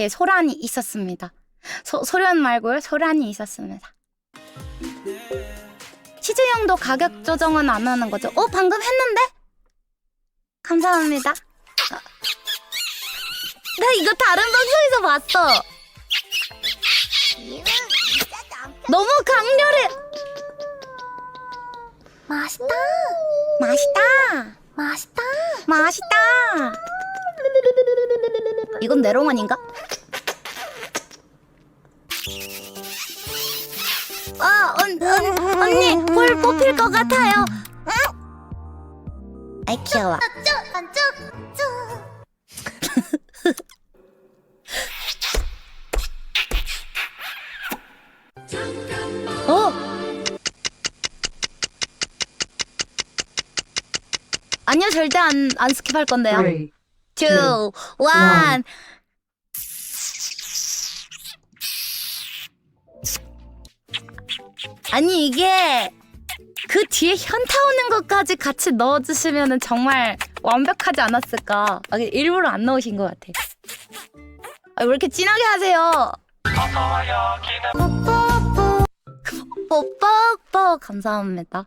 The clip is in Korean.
예, 소란이 있었습니다. 소, 소련 말고요. 소란이 있었습니다. 치즈 형도 가격 조정은 안 하는 거죠? 어, 방금 했는데? 감사합니다. 아. 나 이거 다른 방송에서 봤어. 너무 강렬해. 맛있다. 맛있다. 맛있다. 맛있다. 이건 메롱아닌가? 언, 언니, 볼 뽑힐 것 같아요. 아이, 귀여워. 어? 아니요, 절대 안, 안 스킵할 건데요. three, two, one. 아니 이게 그 뒤에 현타 오는 것까지 같이 넣어주시면 정말 완벽하지 않았을까? 아, 일부러 안 넣으신 것 같아. 아, 왜 이렇게 진하게 하세요? 뽀뽀뽀 감사합니다.